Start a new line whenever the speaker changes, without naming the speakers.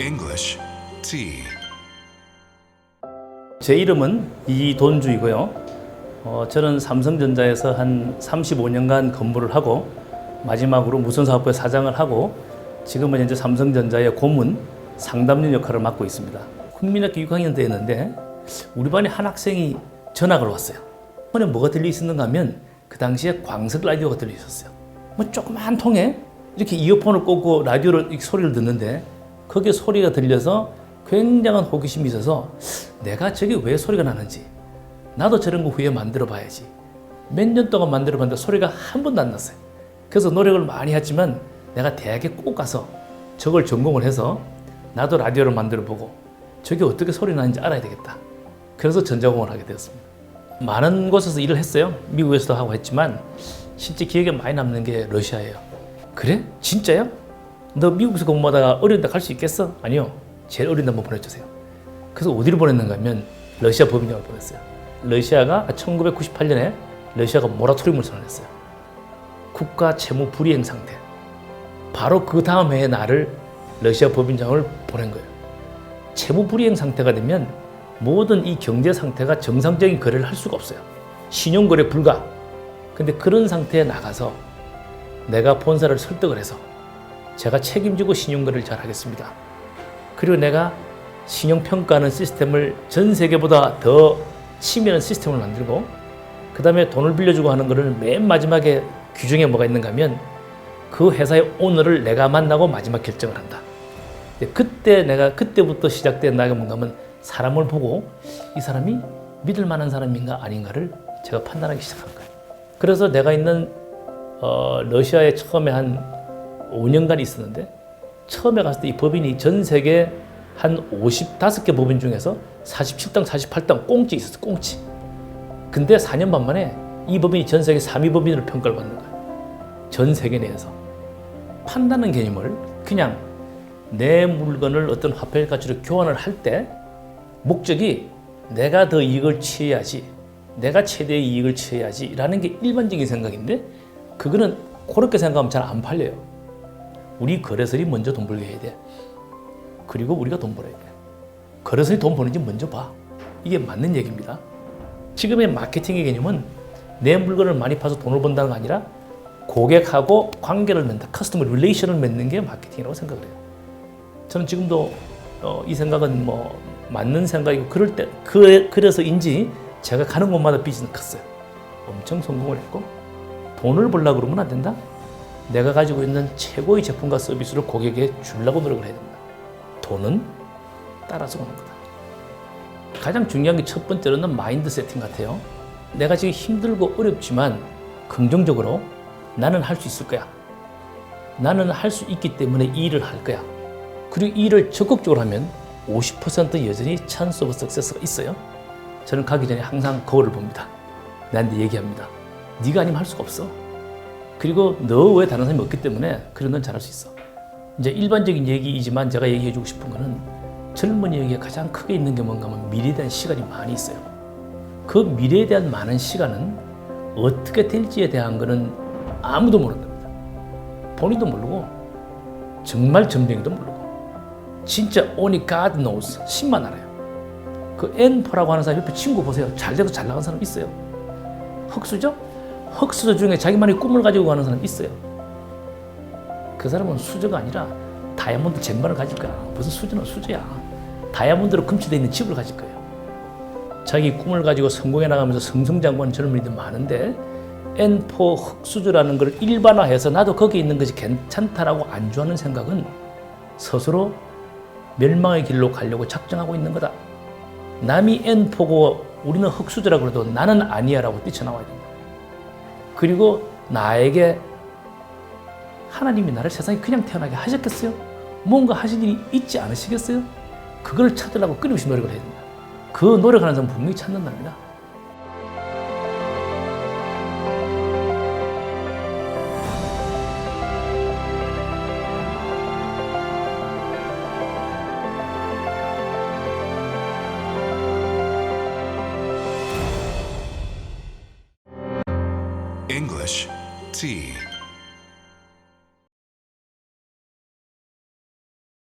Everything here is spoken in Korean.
English Tea.
제 이름은 이돈주이고요. 어, 저는 삼성전자에서 한 35년간 근무를 하고 마지막으로 무선사업부의 사장을 하고 지금은 현재 삼성전자의 고문 상담員역할을 맡고 있습니다. 국민학교 6학년 때였는데 우리 반에 한 학생이 전학을 왔어요. 폰에 뭐가 들려 있었는가 하면 그 당시에 광석 라디오가 들려 있었어요. 뭐 조그만 통에 이렇게 이어폰을 꽂고 라디오를 소리를 듣는데 거기에 소리가 들려서 굉장한 호기심이 있어서 내가 저게 왜 소리가 나는지 나도 저런 거 후에 만들어 봐야지. 몇 년 동안 만들어 봤는데 소리가 한 번도 안 났어요. 그래서 노력을 많이 했지만 내가 대학에 꼭 가서 저걸 전공을 해서 나도 라디오를 만들어 보고 저게 어떻게 소리 나는지 알아야 되겠다. 그래서 전자공을 하게 되었습니다. 많은 곳에서 일을 했어요. 미국에서도 하고 했지만 실제 기억에 많이 남는 게 러시아예요. 그래? 진짜요? 너 미국에서 근무하다가 어려운 데 갈 수 있겠어? 아니요. 제일 어려운 데 한번 보내주세요. 그래서 어디를 보냈는가 하면 러시아 법인장을 보냈어요. 러시아가 1998년에 러시아가 모라토리움을 선언했어요. 국가 채무 불이행 상태. 바로 그 다음 해에 나를 러시아 법인장을 보낸 거예요. 채무 불이행 상태가 되면 모든 이 경제 상태가 정상적인 거래를 할 수가 없어요. 신용 거래 불가. 근데 그런 상태에 나가서 내가 본사를 설득을 해서 제가 책임지고 신용 거래를 잘 하겠습니다. 그리고 내가 신용 평가하는 시스템을 전 세계보다 더 치밀한 시스템을 만들고 그 다음에 돈을 빌려주고 하는 거를 맨 마지막에 규정에 뭐가 있는가 하면 그 회사의 오너를 내가 만나고 마지막 결정을 한다. 그때 내가 그때부터 시작된 나가 뭔가 하면 사람을 보고 이 사람이 믿을 만한 사람인가 아닌가를 제가 판단하기 시작한 거예요. 그래서 내가 있는 어, 러시아에 처음에 한 5년간 있었는데 처음에 갔을 때 이 법인이 전 세계 한 55개 법인 중에서 47당, 48당 꽁치 있었어, 꽁치. 근데 4년 반 만에 이 법인이 전 세계 3위 법인으로 평가를 받는 거예요. 전 세계 내에서. 판다는 개념을 그냥 내 물건을 어떤 화폐 가치로 교환을 할 때 목적이 내가 더 이익을 취해야지, 내가 최대의 이익을 취해야지 라는 게 일반적인 생각인데 그거는 그렇게 생각하면 잘 안 팔려요. 우리 거래설이 먼저 돈 벌게 해야 돼. 그리고 우리가 돈 벌어야 돼. 거래설이 돈 버는지 먼저 봐. 이게 맞는 얘기입니다. 지금의 마케팅의 개념은 내 물건을 많이 파서 돈을 번다는 거 아니라 고객하고 관계를 맺는다. 커스터머 릴레이션을 맺는 게 마케팅이라고 생각을 해요. 저는 지금도 어, 이 생각은 뭐 맞는 생각이고 그럴 때 그, 그래서인지 제가 가는 곳마다 비즈니스 컸어요. 엄청 성공을 했고 돈을 벌려고 그러면 안 된다. 내가 가지고 있는 최고의 제품과 서비스를 고객에게 주려고 노력을 해야 된다. 돈은 따라서 오는 거다. 가장 중요한 게 첫 번째로는 마인드 세팅 같아요. 내가 지금 힘들고 어렵지만 긍정적으로 나는 할 수 있을 거야. 나는 할 수 있기 때문에 이 일을 할 거야. 그리고 이 일을 적극적으로 하면 50% 여전히 찬스 오브 석세스가 있어요. 저는 가기 전에 항상 거울을 봅니다. 나한테 얘기합니다. 네가 아니면 할 수가 없어. 그리고 너 외에 다른 사람이 없기 때문에 그런 건 잘할 수 있어. 이제 일반적인 얘기이지만 제가 얘기해주고 싶은 거는 젊은이에게 가장 크게 있는 게 뭔가 하면 미래에 대한 시간이 많이 있어요. 그 미래에 대한 많은 시간은 어떻게 될지에 대한 거는 아무도 모르는 겁니다. 본인도 모르고 정말 점쟁이도 모르고 진짜 only God knows 신만 알아요. 그 N4라고 하는 사람 옆에 친구 보세요. 잘 돼도 잘 나간 사람 있어요. 흑수저? 흑수저 중에 자기만의 꿈을 가지고 가는 사람 있어요. 그 사람은 수저가 아니라 다이아몬드 쟁반을 가질 거야. 무슨 수저는 수저야. 다이아몬드로 금치되어 있는 집을 가질 거예요. 자기 꿈을 가지고 성공해 나가면서 승승장구하는 젊은이들 많은데 N4 흑수저라는 걸 일반화해서 나도 거기 있는 것이 괜찮다라고 안주하는 생각은 스스로 멸망의 길로 가려고 작정하고 있는 거다. 남이 N4고 우리는 흑수저라고 해도 나는 아니야라고 뛰쳐나와야 된다. 그리고 나에게 하나님이 나를 세상에 그냥 태어나게 하셨겠어요? 뭔가 하실 일이 있지 않으시겠어요? 그걸 찾으려고 끊임없이 노력을 해야 된다. 그 노력하는 사람 분명히 찾는답니다.
English Tea.